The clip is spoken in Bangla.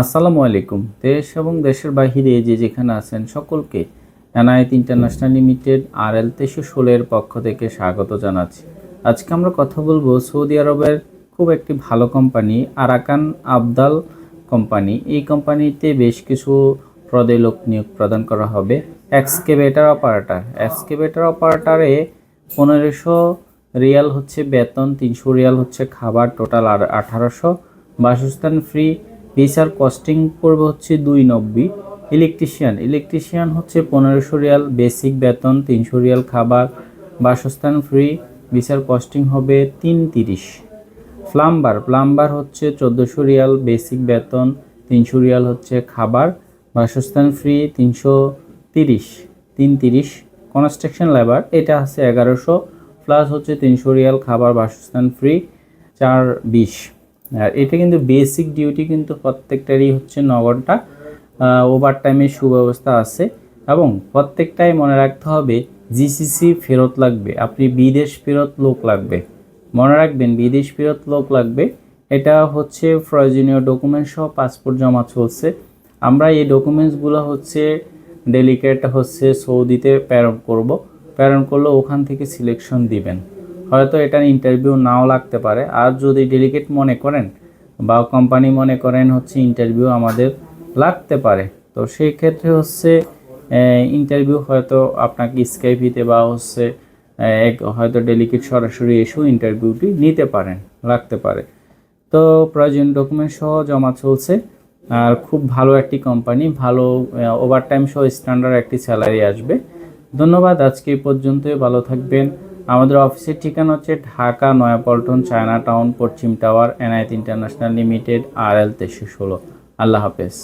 আসসালামু আলাইকুম। দেশ এবং দেশের বাহিরে যে যেখানে আছেন সকলকে এনআইএত ইন্টারন্যাশনাল লিমিটেড আর এল তেইশশো ষোলোর পক্ষ থেকে স্বাগত জানাচ্ছি। আজকে আমরা কথা বলব সৌদি আরবের খুব একটি ভালো কোম্পানি, আরাকান আবদাল কোম্পানি। এই কোম্পানিতে বেশ কিছু পদে লোক নিয়োগ প্রদান করা হবে। Excavator operator. এক্সকেভেটার অপারেটরে পনেরোশো রিয়াল হচ্ছে বেতন, তিনশো রিয়াল হচ্ছে খাবার, টোটাল আর আঠারোশো। বাসস্থান ফ্রি ভিসার কস্টিং পড়বে হচ্ছে দুই নব্বই। ইলেকট্রিশিয়ান ইলেকট্রিশিয়ান হচ্ছে পনেরোশো রিয়াল, বেসিক বেতন তিনশো রিয়াল, খাবার, বাসস্থান ফ্রি, ভিসার কস্টিং হবে তিন তিরিশ। প্লাম্বার প্লাম্বার হচ্ছে চোদ্দোশো রিয়াল, বেসিক বেতন তিনশো রিয়াল হচ্ছে খাবার, বাসস্থান ফ্রি তিনশো তিরিশ, তিন তিরিশ। কনস্ট্রাকশন লেবার, এটা আছে এগারোশো, প্লাস হচ্ছে তিনশো রিয়াল, খাবার, বাসস্থান ফ্রি, চার বিশ। আর এটা কিন্তু বেসিক ডিউটি কিন্তু প্রত্যেকটারই হচ্ছে ন ঘণ্টা ওভার টাইমের সুব্যবস্থা আছে। এবং প্রত্যেকটাই মনে রাখতে হবে জিসিসি ফেরত লাগবে, আপনি বিদেশ ফেরত লোক লাগবে। মনে রাখবেন, বিদেশ ফেরত লোক লাগবে, এটা হচ্ছে প্রয়োজনীয় ডকুমেন্ট সহ পাসপোর্ট জমা চলছে। আমরা এই ডকুমেন্টসগুলো হচ্ছে ডেলিকেট হচ্ছে সৌদিতে প্রেরণ করব। প্রেরণ করলে ওখান থেকে সিলেকশন দিবেন। হয়তো এটার ইন্টারভিউ নাও লাগতে পারে। আর যদি ডেলিকেট মনে করেন বা কোম্পানি মনে করেন হচ্ছে ইন্টারভিউ আমাদের লাগতে পারে। তো সেই ক্ষেত্রে হচ্ছে ইন্টারভিউ হয়তো আপনাকে স্কাইপিতে বা হচ্ছে এক, হয়তো ডেলিকেট সরাসরি এসেও ইন্টারভিউটি নিতে পারেন, লাগতে পারে। তো প্রয়োজন ডকুমেন্ট সহ জমা চলছে। আর খুব ভালো একটি কোম্পানি ভালো ওভারটাইম সহ স্ট্যান্ডার্ড একটি স্যালারি আসবে। ধন্যবাদ, আজকে এই পর্যন্তই। ভালো থাকবেন। আমাদের অফিসের ঠিকানা হচ্ছে ঢাকা, নয়াপল্টন চায়না টাউন পশ্চিম টাওয়ার এনআইত ইন্টারন্যাশনাল লিমিটেড আর এল তেইশশো ষোলো। আল্লাহ হাফেজ।